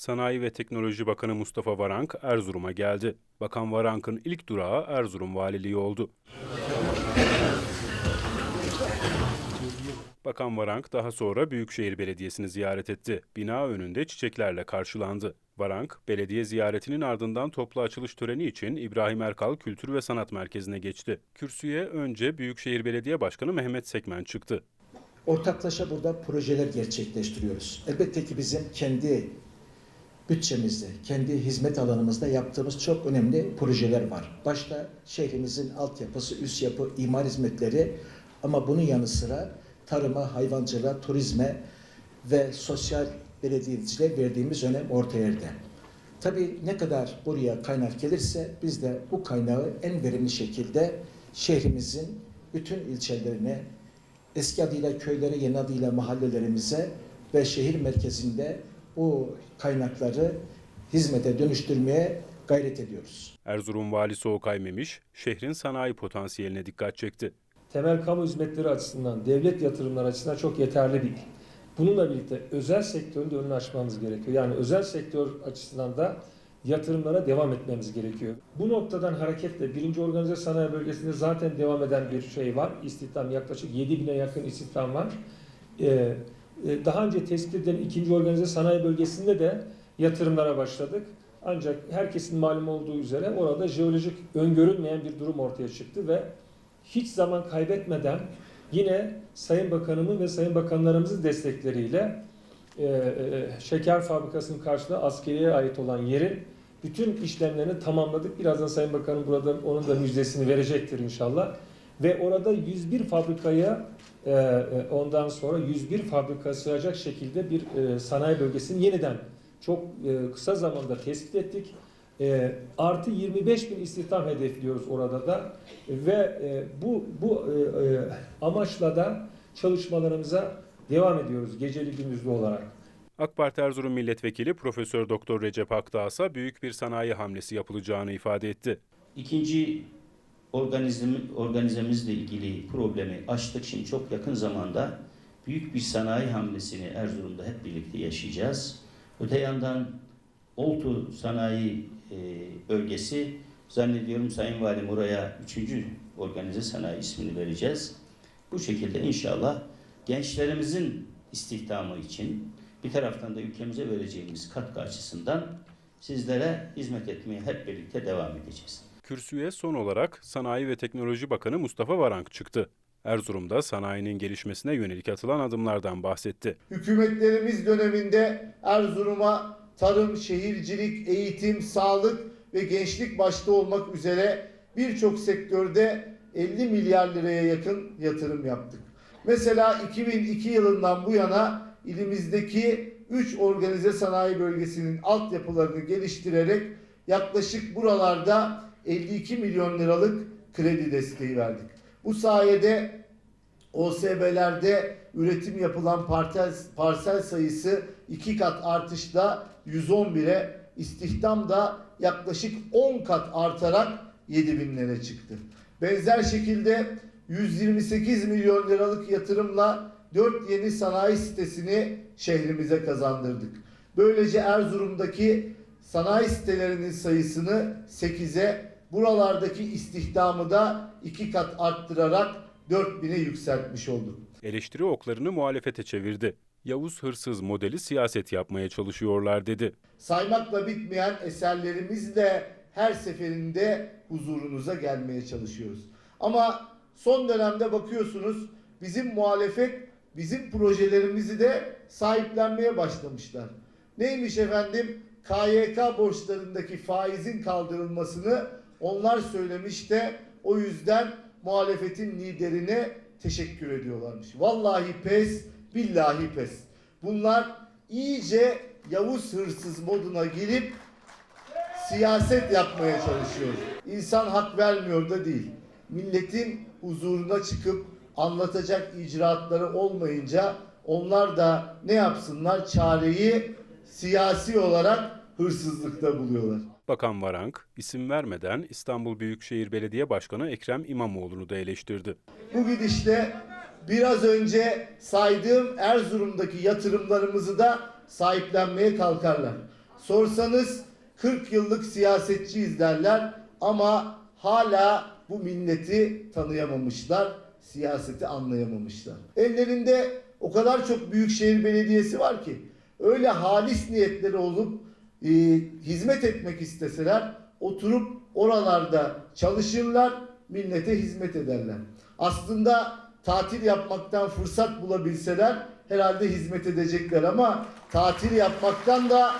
Sanayi ve Teknoloji Bakanı Mustafa Varank Erzurum'a geldi. Bakan Varank'ın ilk durağı Erzurum Valiliği oldu. Bakan Varank daha sonra Büyükşehir Belediyesi'ni ziyaret etti. Bina önünde çiçeklerle karşılandı. Varank, belediye ziyaretinin ardından toplu açılış töreni için İbrahim Erkal Kültür ve Sanat Merkezi'ne geçti. Kürsüye önce Büyükşehir Belediye Başkanı Mehmet Sekmen çıktı. Ortaklaşa burada projeler gerçekleştiriyoruz. Elbette ki bizim kendi bütçemizde, kendi hizmet alanımızda yaptığımız çok önemli projeler var. Başta şehrimizin altyapısı, üst yapı, imar hizmetleri ama bunun yanı sıra tarıma, hayvancılığa, turizme ve sosyal belediyeciliğe verdiğimiz önem orta yerde. Tabii ne kadar buraya kaynak gelirse biz de bu kaynağı en verimli şekilde şehrimizin bütün ilçelerine, eski adıyla köylere, yeni adıyla mahallelerimize ve şehir merkezinde bu kaynakları hizmete dönüştürmeye gayret ediyoruz. Erzurum Valisi Okay Memiş, şehrin sanayi potansiyeline dikkat çekti. temel kamu hizmetleri açısından, devlet yatırımları açısından çok yeterli değil. Bununla birlikte özel sektörün de önünü açmamız gerekiyor. Yani özel sektör açısından da yatırımlara devam etmemiz gerekiyor. Bu noktadan hareketle birinci organize sanayi bölgesinde zaten devam eden bir şey var. İstihdam yaklaşık 7 bine yakın istihdam var. Ee, daha önce tespit edilen ikinci organize sanayi bölgesinde de yatırımlara başladık. Ancak herkesin malum olduğu üzere orada jeolojik öngörülmeyen bir durum ortaya çıktı ve hiç zaman kaybetmeden yine Sayın Bakanımın ve Sayın Bakanlarımızın destekleriyle e, e, şeker fabrikasının karşılığı askeriye ait olan yerin bütün işlemlerini tamamladık. Birazdan Sayın Bakanım burada onun da müjdesini verecektir inşallah. Ve orada 101 fabrikaya e, e, ondan sonra 101 fabrika sığacak şekilde bir e, sanayi bölgesini yeniden çok e, kısa zamanda tespit ettik. E, artı 25 bin istihdam hedefliyoruz orada da ve e, bu bu e, e, amaçla da çalışmalarımıza devam ediyoruz geceli gündüzlü olarak. AK Parti Erzurum Milletvekili Profesör Doktor Recep Akdağsa büyük bir sanayi hamlesi yapılacağını ifade etti. İkinci organizm, organizemizle ilgili problemi aştık. Şimdi çok yakın zamanda büyük bir sanayi hamlesini Erzurum'da hep birlikte yaşayacağız. Öte yandan Oltu Sanayi e, Bölgesi zannediyorum Sayın Valim oraya üçüncü organize sanayi ismini vereceğiz. Bu şekilde inşallah gençlerimizin istihdamı için bir taraftan da ülkemize vereceğimiz katkı açısından sizlere hizmet etmeye hep birlikte devam edeceğiz. Kürsüye son olarak Sanayi ve Teknoloji Bakanı Mustafa Varank çıktı. Erzurum'da sanayinin gelişmesine yönelik atılan adımlardan bahsetti. Hükümetlerimiz döneminde Erzurum'a tarım, şehircilik, eğitim, sağlık ve gençlik başta olmak üzere birçok sektörde 50 milyar liraya yakın yatırım yaptık. Mesela 2002 yılından bu yana ilimizdeki 3 organize sanayi bölgesinin altyapılarını geliştirerek yaklaşık buralarda 52 milyon liralık kredi desteği verdik. Bu sayede OSB'lerde üretim yapılan parsel, parsel sayısı iki kat artışla 111'e, istihdam da yaklaşık 10 kat artarak 7 binlere çıktı. Benzer şekilde 128 milyon liralık yatırımla 4 yeni sanayi sitesini şehrimize kazandırdık. Böylece Erzurum'daki sanayi sitelerinin sayısını 8'e, buralardaki istihdamı da 2 kat arttırarak 4000'e yükseltmiş olduk. Eleştiri oklarını muhalefete çevirdi. Yavuz hırsız modeli siyaset yapmaya çalışıyorlar dedi. saymakla bitmeyen eserlerimizle her seferinde huzurunuza gelmeye çalışıyoruz. Ama son dönemde bakıyorsunuz bizim muhalefet bizim projelerimizi de sahiplenmeye başlamışlar. Neymiş efendim? KYK borçlarındaki faizin kaldırılmasını onlar söylemiş de o yüzden muhalefetin liderine teşekkür ediyorlarmış. Vallahi pes, billahi pes. Bunlar iyice Yavuz hırsız moduna girip siyaset yapmaya çalışıyor. İnsan hak vermiyor da değil. Milletin huzuruna çıkıp anlatacak icraatları olmayınca onlar da ne yapsınlar? Çareyi siyasi olarak hırsızlıkta buluyorlar. Bakan Varank, isim vermeden İstanbul Büyükşehir Belediye Başkanı Ekrem İmamoğlu'nu da eleştirdi. Bu gidişle biraz önce saydığım Erzurum'daki yatırımlarımızı da sahiplenmeye kalkarlar. sorsanız 40 yıllık siyasetçiyiz derler ama hala bu milleti tanıyamamışlar, siyaseti anlayamamışlar. Ellerinde o kadar çok büyükşehir belediyesi var ki öyle halis niyetleri olup e, hizmet etmek isteseler oturup oralarda çalışırlar, millete hizmet ederler. Aslında tatil yapmaktan fırsat bulabilseler herhalde hizmet edecekler ama tatil yapmaktan da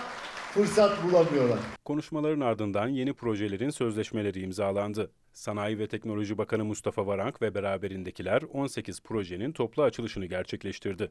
fırsat bulamıyorlar. Konuşmaların ardından yeni projelerin sözleşmeleri imzalandı. Sanayi ve Teknoloji Bakanı Mustafa Varank ve beraberindekiler 18 projenin toplu açılışını gerçekleştirdi.